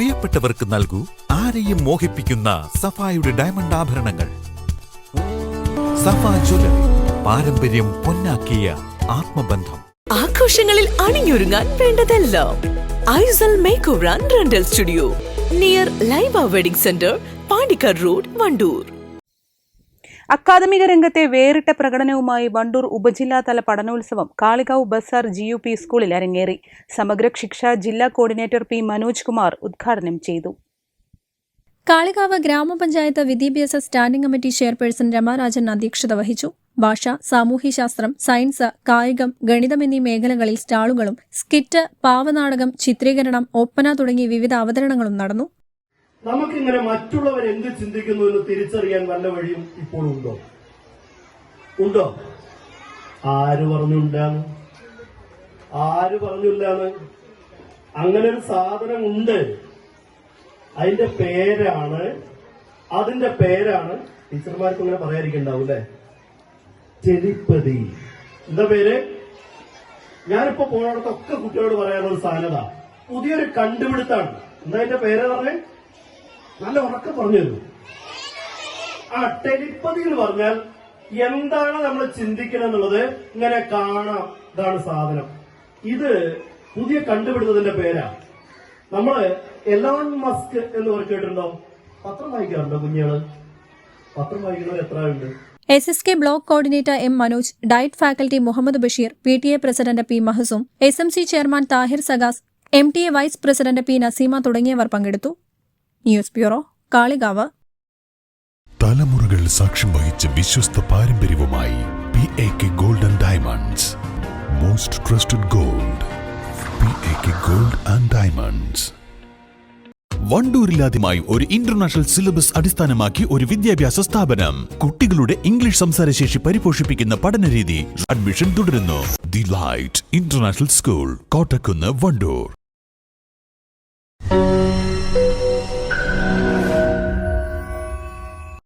പ്രിയപ്പെട്ടവർക്ക് നൽകൂ ആരെയും മോഹിപ്പിക്കുന്ന സഫായുടെ ഡയമണ്ട് ആഭരണങ്ങൾ. സഫ ജ്വല്ലറി പാരമ്പര്യം പൊന്നാക്കിയ ആത്മബന്ധം. ആഘോഷങ്ങളിൽ അണിഞ്ഞൊരുങ്ങാൻ വേണ്ടതെല്ലാം ഐസൽ makeover rental studio near Liva wedding centre Pandikkad road Wandoor. അക്കാദമിക രംഗത്തെ വേറിട്ട പ്രകടനവുമായി വണ്ടൂർ ഉപജില്ലാതല പഠനോത്സവം Kalikavu bazaar G U P സ്കൂളിൽ അരങ്ങേറി. സമഗ്ര ശിക്ഷ ജില്ലാ കോർഡിനേറ്റർ പി മനോജ് കുമാർ ഉദ്ഘാടനം ചെയ്തു. കാളികാവ് ഗ്രാമപഞ്ചായത്ത് വിദ്യാഭ്യാസ സ്റ്റാൻഡിംഗ് കമ്മിറ്റി ചെയർപേഴ്സൺ രമാരാജൻ അധ്യക്ഷത വഹിച്ചു. ഭാഷ സാമൂഹ്യശാസ്ത്രം സയൻസ് കായികം ഗണിതം എന്നീ മേഖലകളിൽ സ്റ്റാളുകളും സ്കിറ്റ് പാവനാടകം ചിത്രീകരണം ഒപ്പന തുടങ്ങി വിവിധ അവതരണങ്ങളും നടന്നു. നമുക്കിങ്ങനെ മറ്റുള്ളവർ എന്ത് ചിന്തിക്കുന്നു എന്ന് തിരിച്ചറിയാൻ വല്ല വഴിയും ഇപ്പോൾ ഉണ്ടോ? ഉണ്ടോ? ആര് പറഞ്ഞുണ്ടാണ് ആര് പറഞ്ഞില്ലാന്ന് അങ്ങനെ ഒരു സാധനം ഉണ്ട്. അതിന്റെ പേരാണ് അതിന്റെ പേരാണ് ടീച്ചർമാർക്ക് ഇങ്ങനെ പറയാതിരിക്കണ്ടാവും അല്ലെ? ചെലിപ്പതി. എന്താ പേര്? ഞാനിപ്പോ പോണടത്തൊക്കെ കുട്ടികളോട് പറയാനുള്ള സാധനത പുതിയൊരു കണ്ടുപിടുത്താണ്. എന്താ അതിന്റെ പേര് പറഞ്ഞേ? നല്ല ഉറക്കം പറഞ്ഞു തരുന്നു ആ ടെലിപ്പതി എന്ന് പറഞ്ഞാൽ എന്താണ് നമ്മൾ ചിന്തിക്കണം എന്നുള്ളത് ഇങ്ങനെ കാണാം. ഇതാണ് സാധനം. ഇത് പുതിയ കണ്ടുപിടുത്തതിന്റെ പേരാ. നമ്മൾ എലോൺ മസ്ക് എന്ന് പറഞ്ഞു കേട്ടിട്ടുണ്ടോ? പത്രം വായിക്കാറുണ്ടോ കുഞ്ഞുങ്ങൾ? പത്രം വായിക്കുന്നവർ എത്ര ഉണ്ട് S S K block coordinator M Manoj diet faculty Muhammad Basheer P T A president P Mahasoom S M C chairman Thahir Sagas M T A vice president P Naseema തുടങ്ങിയവർ പങ്കെടുത്തു. News bureau Kalikavu. തലമുറകൾ സാക്ഷ്യം വഹിച്ച വിശ്വസ്ത പാരമ്പര്യവുമായി P A K golden diamonds. Most trusted gold P A K gold and diamonds വണ്ടൂരിലാദ്യമായി ഒരു international syllabus അടിസ്ഥാനമാക്കി ഒരു വിദ്യാഭ്യാസ സ്ഥാപനം. കുട്ടികളുടെ ഇംഗ്ലീഷ് സംസാരശേഷി പരിപോഷിപ്പിക്കുന്ന പഠനരീതി അഡ്മിഷൻ തുടരുന്നു. The light international school Kottakkunnu Wandoor.